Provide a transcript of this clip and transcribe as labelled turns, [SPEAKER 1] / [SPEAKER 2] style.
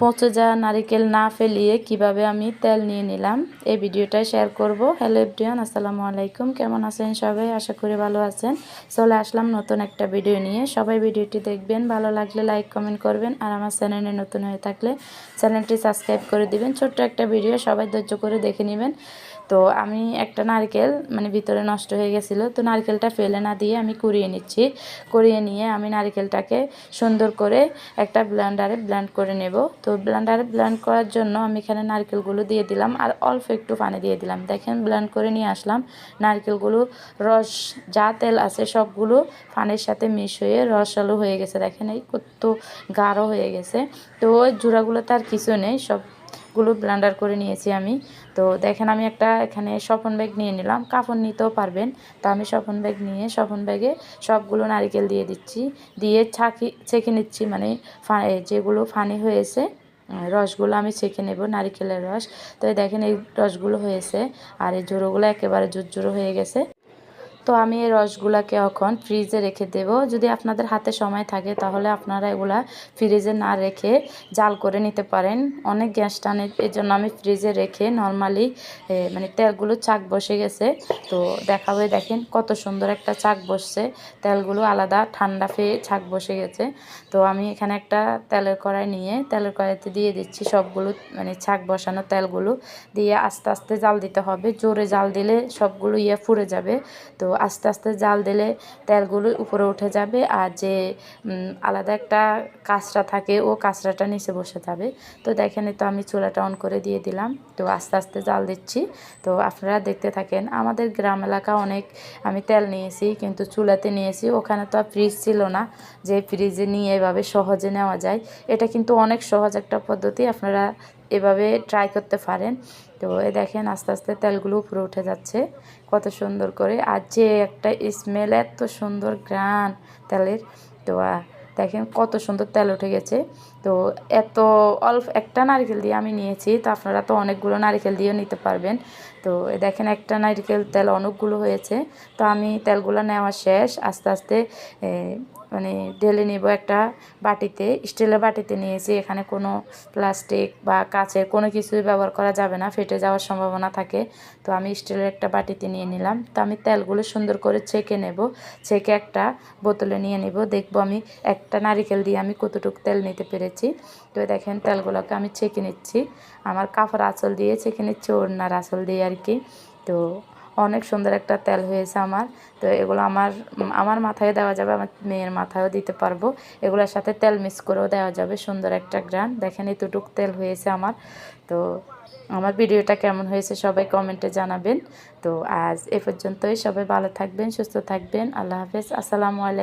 [SPEAKER 1] পচে যাওয়া নারিকেল না ফেলিয়ে কীভাবে আমি তেল নিয়ে নিলাম, এই ভিডিওটা শেয়ার করব। হ্যালো এভরিওয়ান আসসালামু আলাইকুম। কেমন আছেন সবাই? আশা করি ভালো আছেন। চলে আসলাম নতুন একটা ভিডিও নিয়ে। সবাই ভিডিওটি দেখবেন, ভালো লাগলে লাইক কমেন্ট করবেন। আর আমার চ্যানেলে নতুন হয়ে থাকলে চ্যানেলটি সাবস্ক্রাইব করে দিবেন। ছোট্ট একটা ভিডিও সবাই ধৈর্য করে দেখে নেবেন। তো আমি একটা নারকেল মানে ভিতরে নষ্ট হয়ে গেছিল, তো নারকেলটা ফেলে না দিয়ে আমি কুড়িয়ে নিচ্ছি। কুড়িয়ে নিয়ে আমি নারকেলটাকে সুন্দর করে একটা ব্লেন্ডারে ব্লেন্ড করে নেব। তো ব্লেন্ডারে ব্লেন্ড করার জন্য আমি এখানে নারকেলগুলো দিয়ে দিলাম আর অল্প একটু পানি দিয়ে দিলাম। দেখেন, ব্লেন্ড করে নিয়ে আসলাম। নারকেলগুলো রস, যা তেল আছে সবগুলো পানির সাথে মিশ হয়ে রসালো হয়ে গেছে। দেখেন, এই কত গাঢ় হয়ে গেছে। তো ওই জোড়াগুলোতে আর কিছু নেই, সব গুলো ব্লেন্ডার করে নিয়েছি আমি। তো দেখেন আমি একটা এখানে স্বপন ব্যাগ নিয়ে নিলাম। কাপড় নিতেও পারবেন। তো আমি স্বপন ব্যাগ নিয়ে স্বপন ব্যাগে সবগুলো নারিকেল দিয়ে দিচ্ছি। দিয়ে ছাকি ছেঁকে নিচ্ছি মানে যেগুলো ফানি হয়েছে রসগুলো আমি ছেঁকে নেব, নারিকেলের রস। তো দেখেন এই রসগুলো হয়েছে। আর এই জোড়োগুলো একেবারে জোর জোড়ো হয়ে গেছে। তো আমি এই রসগুলাকে এখন ফ্রিজে রেখে দেব। যদি আপনাদের হাতে সময় থাকে, তাহলে আপনারা এগুলা ফ্রিজে না রেখে জাল করে নিতে পারেন। অনেক গ্যাস টানে এই জন্য আমি ফ্রিজে রেখে নর্মালি মানে তেলগুলো চাক বসে গেছে। তো দেখাবে দেখেন কত সুন্দর একটা চাক বসছে। তেলগুলো আলাদা ঠান্ডা ফেয়ে ছাক বসে গেছে। তো আমি এখানে একটা তেলের কড়াই নিয়ে, তেলের কড়াইতে দিয়ে দিচ্ছি সবগুলো মানে ছাক বসানো তেলগুলো। দিয়ে আস্তে আস্তে জাল দিতে হবে। জোরে জাল দিলে সবগুলো ইয়ে ফুরে যাবে। তো আস্তে আস্তে জাল দিলে তেলগুলো উপরে উঠে যাবে আর যে আলাদা একটা কাঁচরা থাকে, ও কাঁচরাটা নিচে বসে যাবে। তো দেখেন তো আমি চুলাটা অন করে দিয়ে দিলাম। তো আস্তে আস্তে জাল দিচ্ছি। তো আপনারা দেখতে থাকেন, আমাদের গ্রাম এলাকা অনেক আমি তেল নিয়েছি, কিন্তু চুলাতে নিয়েছি। ওখানে তো আর ফ্রিজ ছিল না। যে ফ্রিজে নিয়ে এভাবে সহজে নেওয়া যায়, এটা কিন্তু অনেক সহজ একটা পদ্ধতি। আপনারা এভাবে ট্রাই করতে পারেন। তো এ দেখেন আস্তে আস্তে তেলগুলো উপরে উঠে যাচ্ছে। কত সুন্দর করে। আর যে একটা স্মেল এত সুন্দর গ্রান তেলের। তো দেখেন কত সুন্দর তেল উঠে গেছে। তো এত অল্প একটা নারকেল দিয়ে আমি নিয়েছি। তো আপনারা তো অনেকগুলো নারকেল দিয়েও নিতে পারবেন। তো দেখেন একটা নারকেল তেল অনেকগুলো হয়েছে। তো আমি তেলগুলো নেওয়া শেষ। আস্তে আস্তে মানে ঢেলে নেব একটা বাটিতে, স্টিলের বাটিতে নিয়েছি। এখানে কোনো প্লাস্টিক বা কাচের কোনো কিছুই ব্যবহার করা যাবে না, ফেটে যাওয়ার সম্ভাবনা থাকে। তো আমি স্টিলের একটা বাটিতে নিয়ে নিলাম। তো আমি তেলগুলো সুন্দর করে ছেঁকে নেব। ছেঁকে একটা বোতলে নিয়ে নেব। দেখব আমি একটা নারিকেল দিয়ে আমি কতটুকু তেল নিতে পেরেছি। তো দেখেন তেলগুলোকে আমি ছেঁকে নিচ্ছি। আমার কাপড় আঁচল দিয়ে ছেঁকে নিচ্ছি, ওড়নার আঁচল দিয়ে আর কি। তো অনেক সুন্দর একটা তেল হয়েছে আমার। তো এগুলো আমার আমার মাথায় দেওয়া যাবে, আমার মেয়ের মাথায়ও দিতে পারব। এগুলোর সাথে তেল মিক্স করেও দেওয়া যাবে, সুন্দর একটা গ্রান দেখেন এতটুক তেল হয়েছে আমার। তো আমার ভিডিওটা কেমন হয়েছে সবাই কমেন্টে জানাবেন। তো আজ এ পর্যন্তই, সবাই ভালো থাকবেন, সুস্থ থাকবেন। আল্লাহ হাফেজ, আসসালামু আলাইকুম।